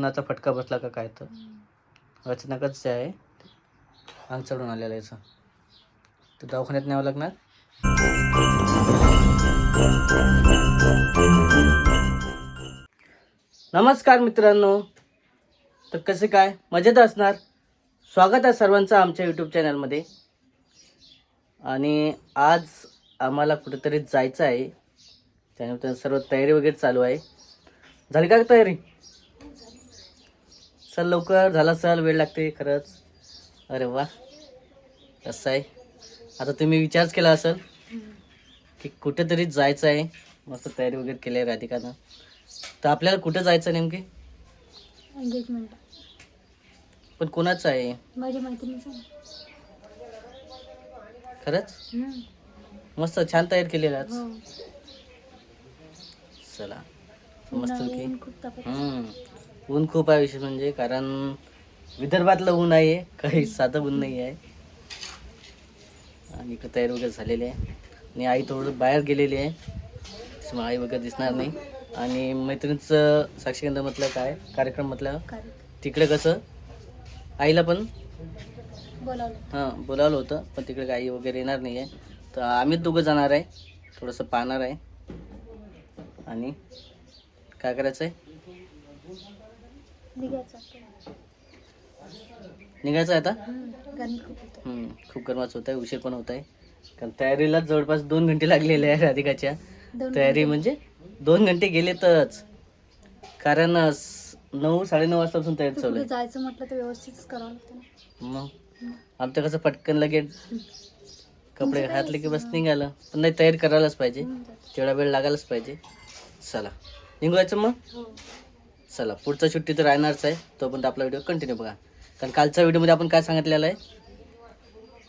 उन्हाचा फटका बसला का काय तर? अचानकच जे आहे. अंग चढून आलेलं याचं तर दवाखान्यात न्यावं लागणार? नमस्कार मित्रांनो. तर कसे काय? मजेत असणार? स्वागत आहे सर्वांचं आमच्या यूट्यूब चॅनलमध्ये आणि आज आम्हाला कुठेतरी जायचं आहे. त्यानंतर सर्व तयारी वगैरे चालू आहे. झाली का तयारी? चल लवकर झाला चल वेळ लागते खरंच. अरे वा. कसं आहे? आता तुम्ही विचारच केला असेल की कुठेतरी जायचं आहे. मस्त तयारी वगैरे केली आहे राधिकानं. तर आपल्याला कुठं जायचं नेमके? एंगेजमेंट पण कोणाचं आहे? माझ्या मैत्रिणीचं खरंच? हम्म. मस्त छान तयार केलेलं आज. हो. चला. मस्त खूप तापत हम्म. ऊन खूप आहे विशेष म्हणजे कारण विदर्भातलं ऊन आहे काही साधं ऊन नाही आहे. आणि इकडे तयारी वगैरे झालेली आहे. आणि आई थोडं बाहेर गेलेली आहे. त्याच्यामुळे आई वगैरे दिसणार नाही. आणि मैत्रिणीचं साक्षीगंध म्हटलं काय कार्यक्रम म्हटलं? तिकडे कसं? आईला पण? बोलावलं. हां बोलावलं होतं पण तिकडे काही वगैरे येणार नाही आहे तर आम्हीच दोघं जाणार आहे. थोडंसं पाहणार आहे. आणि काय करायचं आहे निघायचं आहे आता? हम्म. खूप गरमाच होत आहे उशीर पण होत आहे कारण तयारीला जवळपास दोन घंटे लागलेले आहे राधिकाच्या. तयारी म्हणजे दोन घंटे गेलेतच. कारण अं, स- नऊ साडेनऊ वाजतापासून तयारी चालू आहे. जायचं म्हटलं तर व्यवस्थितच करावं लागतं ना. मग. आमचं कसं पटकन लगेच कपडे घातले की बस निघालं. पण नाही तयारी करायलाच पाहिजे. तेवढा वेळ लागायलाच पाहिजे. चला. निघायचं मग? हो. चला पुढचा सुट्टी तर राहणारच आहे. तोपर्यंत आपला व्हिडिओ कंटिन्यू बघा. कारण कालच्या व्हिडिओमध्ये आपण काय सांगितलेलं आहे?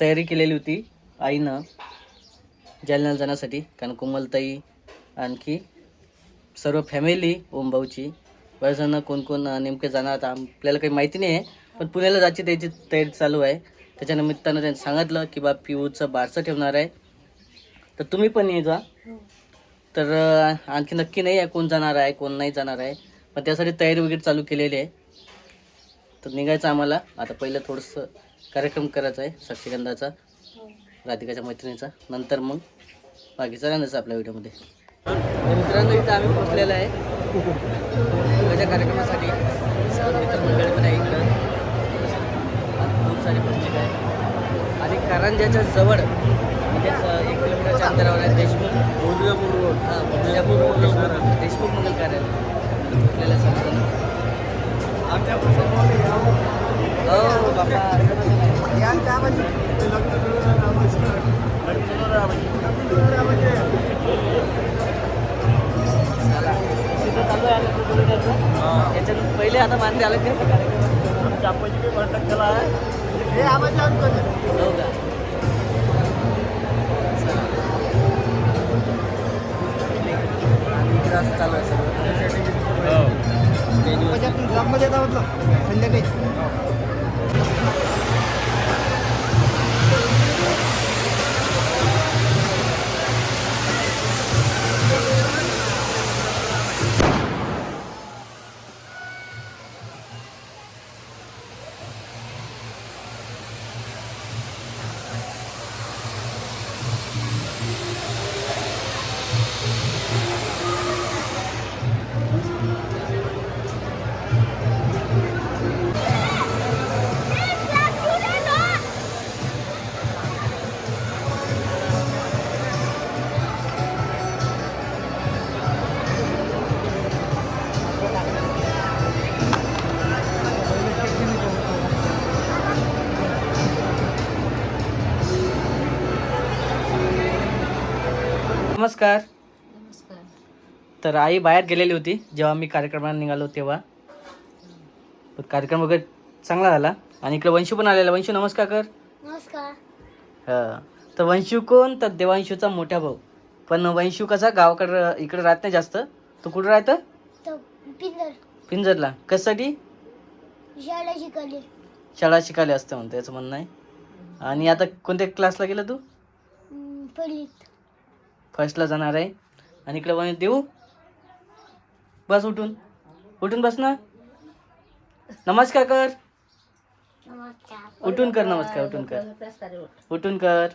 तयारी केलेली होती आईनं जालन्याला जाण्यासाठी. कारण कोमलताई आणखी सर्व फॅमिली ओमभाऊची बरेच जण कोण कोण नेमके जाणार आता आपल्याला काही माहिती नाही आहे पण पुण्याला जायची त्याची तयारी चालू आहे. त्याच्या निमित्तानं त्यांनी सांगितलं की बा पिऊचं बारसं ठेवणार आहे. तर तुम्ही पण ये जा. हो. तर आणखी नक्की नाही आहे कोण जाणार आहे कोण नाही जाणार आहे. पण त्यासाठी तयारी वगैरे चालू केलेली आहे. तर निघायचं आम्हाला. आता पहिलं थोडंसं कार्यक्रम करायचा आहे साक्षीगंधाचा राधिकाच्या मैत्रिणीचा. नंतर मग बाकीचं राहण्याचं आपल्या व्हिडिओमध्ये. तर मित्रांनो इथं आम्ही पोचलेलो आहे. माझ्या कार्यक्रमासाठी मित्रमंडळी पण आहे इकडं. खूप सारे पब्लिक आहे आणि कारंजाच्या जवळ म्हणजेच एक किलोमीटरच्या अंतरावर आहे हां देशमुख देशमुख मंगल कार्यालय. आहे सर्वजण हो बापा चला. तिथं चालू आहे आता कुठं जायचं? याच्यात पहिले आता मानते आलं का. कार्यक्रम हो का? चला. आणि इकडं असं चालू आहे सगळं. स्टेजवर नमस्कार नमस्कार. तर आई बाहेर गेलेली होती जेव्हा मी कार्यक्रमाला निघालो तेव्हा. पण कार्यक्रम वगैरे चांगला झाला. आणि इकडे वंशू पण आलेला. वंशू नमस्कार कर. नमस्कार. हा. तर वंशू कोण? तर देवांशूचा मोठा भाऊ. पण वंशू कसा गावाकडं इकडे राहत नाही जास्त. तो कुठं राहतं? पिंजर. पिंजरला. कशासाठी? शाळा शिकवली. शाळा शिकायला असतं म्हणतं याचं म्हणणं आहे. आणि आता कोणत्या क्लासला गेला तू? पहिलीत. फर्स्टला जाणार आहे. आणि इकडे वं देऊ? बस उठून. उठून बस ना. नमस्कार कर. उठून कर नमस्कार उठून कर. उठून कर.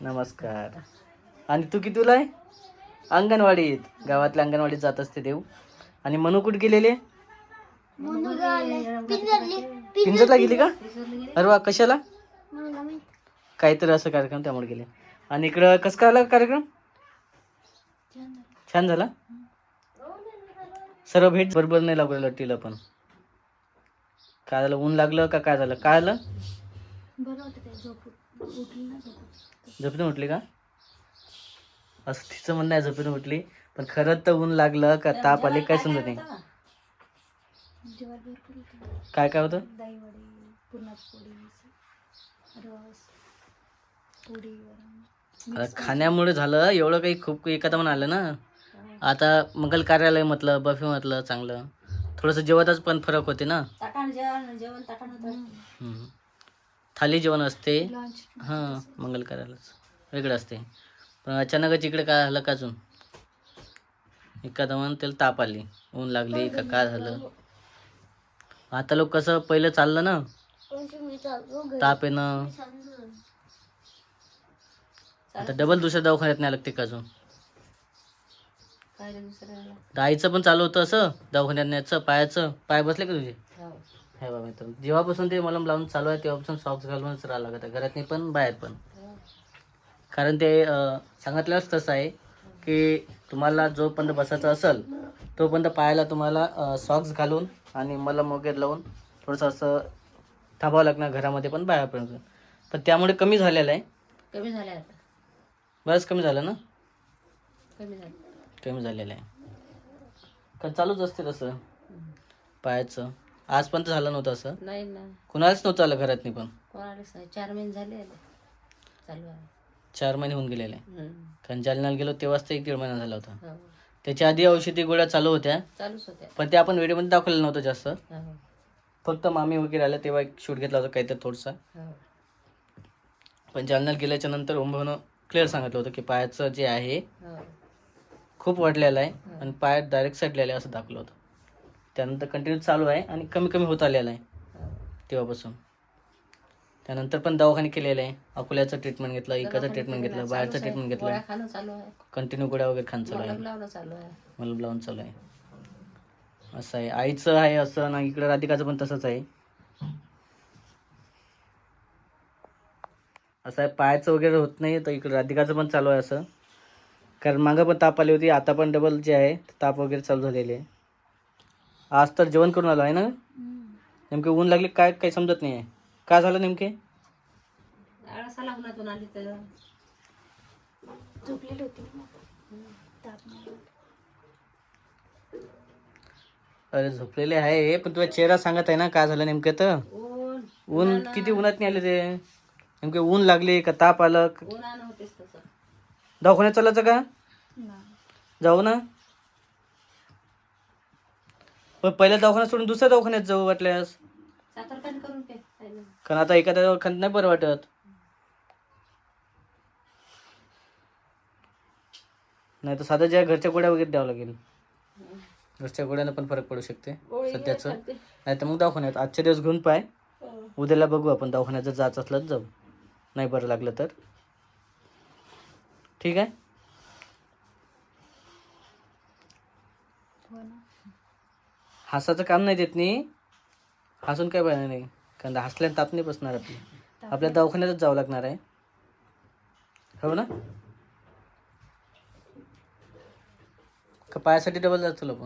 नमस्कार. आणि तू कितीला आहे? अंगणवाडीत. गावातल्या अंगणवाडीत जात असते देऊ. आणि मनू कुठे गेलेले? पिंजरला गेली का? अरे वा कशाला? काहीतरी असं कार्यक्रम त्यामुळे गेले. आणि इकडं कसं काय आला कार्यक्रम? छान झाला. सर्व भेट बरोबर नाही लागलेलं टीला पण. काय झालं ऊन लागलं का काय झालं? काय झालं बरं होतं ते झोप उठली का? असं तिचं म्हणणं आहे झोपेतून उठली. पण खरंच तर ऊन लागलं का ताप आले काय समजत नाही. काय काय होतं? रस. आता खाण्यामुळे झालं एवढं काही खूप एखादं म्हणून आलं ना. आता मंगल कार्यालय म्हटलं बफे म्हटलं चांगलं. थोडंसं जेवतच पण फरक होते ना. हम्म. थाली जेवण असते. हां मंगल कार्यालयच. वेगळं असते. पण अचानकच इकडे काय झालं का अजून? एखादं म्हणून त्याला ताप आली. ऊन लागली का काय झालं? आता लोक कसं पहिलं चाललं ना. ताप येणं. आता डबल दुसऱ्या दवाखान्यात नाही लागते का अजून? आईचं पण चालू होतं असं दवाखान्यात न्यायचं पायाचं. पाय बसले का तुझे? हे. बाबा मित्र जेव्हापासून ते मलम लावून चालू आहे तेव्हापासून सॉक्स घालूनच राहावं लागत आहे. घरात नाही पण बाहेर पण. कारण ते अं, सांगितलंच तसं आहे की तुम्हाला जोपर्यंत बसायचं असेल तोपर्यंत पायाला तुम्हाला सॉक्स घालून आणि मलम वगैरे लावून थोडंसं असं थांबावं लागणार घरामध्ये पण बाहेरपर्यंत. पण त्यामुळे कमी झालेलं आहे. कमी झाल्या आता. बरंच कमी झालं ना? कमी झालं. कमी झालेलं आहे. कारण चालूच असते तसं? पायाचं. आज पण तर झालं नव्हतं असं? नाही ना. कुणालाच नव्हतं आलं घरात नाही पण? कोणालाच नाही. चार महिने झाले आले. चालू आहे. चार महिने होऊन गेलेले. हम्म. कारण जालन्याला गेलो तेव्हाच तर एक दीड महिना झाला होता. हो. त्याच्या आधी औषधी गोळ्या चालू होत्या. चालूच होत्या. पण ते आपण व्हिडिओमध्ये दाखवलेलं नव्हतं जास्त. हो. फक्त मामी वगैरे आल्या तेव्हा एक शूट घेतला होता काहीतरी थोडसा. हो. पण जालन्याला गेल्याच्यानंतर ओंभावनं क्लिअर सांगितलं होतं की पायाचं जे आहे. खूप वाढलेलं आहे आणि पाय डायरेक्ट सडलेलं आहे असं दाखवलं होतं. त्यानंतर कंटिन्यू चालू आहे आणि कमी कमी होत आलेलं आहे. तेव्हापासून. त्यानंतर पण दवाखाने केलेले आहे. अकोल्याचं ट्रीटमेंट घेतलं इकडचं ट्रीटमेंट घेतलं बाहेरचं. ट्रीटमेंट घेतलं. कंटिन्यू गोळ्या वगैरे खाणं चालू आहे. मलम लावून चालू आहे. असं आहे. आईचं आहे असं ना इकडं राधिकाचं पण तसंच आहे. असं आहे पायाचं वगैरे होत नाही तर इकडं राधिकाचं पण चालू आहे असं. कारण मागं पण ताप आली होती आता पण डबल जे आहे ते ताप वगैरे चालू झालेले आहे. आज तर जेवण करून आलो आहे ना? नेमके ऊन लागले काय काही समजत नाही आहे काय झालं नेमके? आली तर. झोपलेली होती. अरे झोपलेले आहे पण तुझा चेहरा सांगत आहे ना काय झालं नेमकं तर? ऊन. ऊन किती उन्हात नाही आले ते? नेमके ऊन लागले का ताप आलं? उन्हानं होतेच तसं. दवाखान्यात चालायचं का? जाऊ ना. पण पहिल्या दवाखान्यात सोडून दुसऱ्या दवाखान्यात जाऊ वाटल्यास? साखर पाणी करून पे खायला. कारण आता एखाद्या दवाखान्यात नाही बरं वाटत. नाही तर साध्या ज्या घरच्या गोळ्या वगैरे द्यावं लागेल. घरच्या गोळ्यानं पण फरक पडू शकते गोळी सध्याचं. खाते. नाही तर मग दवाखान्यात. आजचे दिवस घेऊन पाय. हो. उद्याला बघू आपण दवाखान्यात जर जायचं असलं तर जाऊ. नाही बरं लागलं तर. ठीक आहे? हसाचं काम नाही देत नाही हसून काय पाहिजे नाही. कारण हसल्याने ताप नाही बसणार आपली. आपल्या दवाखान्यातच जावं लागणार आहे. हो ना? का पायासाठी डबल जातो लोक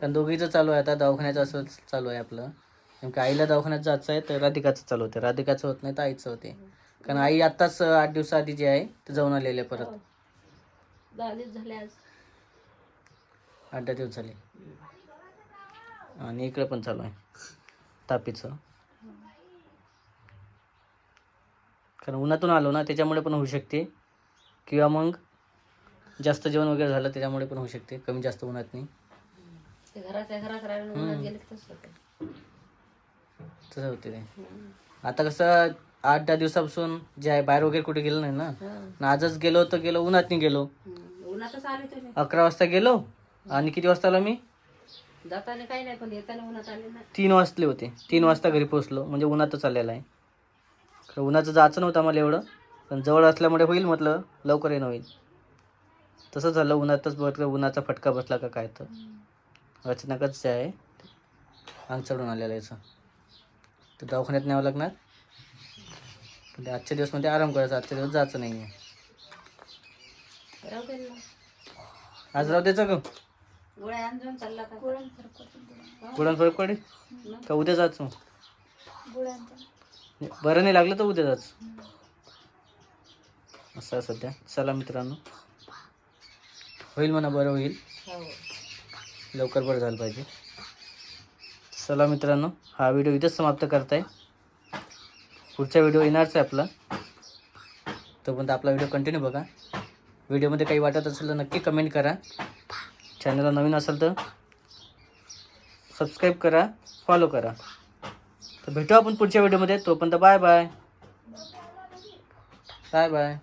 कारण दोघीचं चालू आहे आता. दवाखान्याचं असं चालू आहे आपलं. नेमकं आईला दवाखान्यात जायचं आहे तर राधिकाचं चालू होते. राधिकाचं होत नाही तर आईचं होते. कारण आई आत्ताच आठ दिवसाआधी जे आहे ते जाऊन आलेले परत. दहा दिवस झाले आज. आठ दहा दिवस झाले. आणि इकडे पण चालू आहे तापीचं. कारण उन्हातून आलो ना त्याच्यामुळे पण होऊ शकते. किंवा मग जास्त जेवण वगैरे झालं त्याच्यामुळे पण होऊ शकते. कमी जास्त उन्हात नाही. ते घराच्या घरात राहिलं तसं होतं ते. आता कसं आठ दहा दिवसापासून जे आहे बाहेर वगैरे कुठे गेलो नाही ना. आणि आजच गेलो तर गेलो उन्हात नाही गेलो. हम्म. उन्हातच आले तुम्ही अकरा वाजता गेलो. आणि किती वाजता आलो मी? जाताना काही नाही पण येताना उन्हात आले ना. तीन वाजले होते. तीन वाजता घरी पोहोचलो. म्हणजे उन्हातच आलेलं आहे. खरं उन्हाचं जायचं नव्हतं मला एवढं. पण जवळ असल्यामुळे होईल म्हटलं लवकर येणं होईल. तसं झालं उन्हातच बघ उन्हाचा फटका बसला का काय तर. अचानकच जे आहे अंग चढून आलेलं याचं तर दवाखान्यात न्यावं लागणार. ते आजच्या दिवसमध्ये आराम करायचा आजच्या दिवस जायचं नाही आहे. आज राहू द्यायचं का? गोळ्यान फरक पडेल का उद्या जायचं? बरं नाही लागलं तर उद्या जायचं. असं आहे सध्या. चला मित्रांनो. होईल म्हणा बरं होईल. हो. लवकर बरं झालं पाहिजे. चला मित्रांनो हा व्हिडिओ इथंच समाप्त करताय. पुढचा व्हिडिओ येणारच आहे आपला. तोपर्यंत आपला व्हिडिओ कंटिन्यू बघा. व्हिडिओमध्ये काही वाटत असेल तर नक्की कमेंट करा. चॅनलला नवीन असेल तर सबस्क्राईब करा फॉलो करा. तर भेटू आपण पुढच्या व्हिडिओमध्ये तोपर्यंत बाय बाय बाय बाय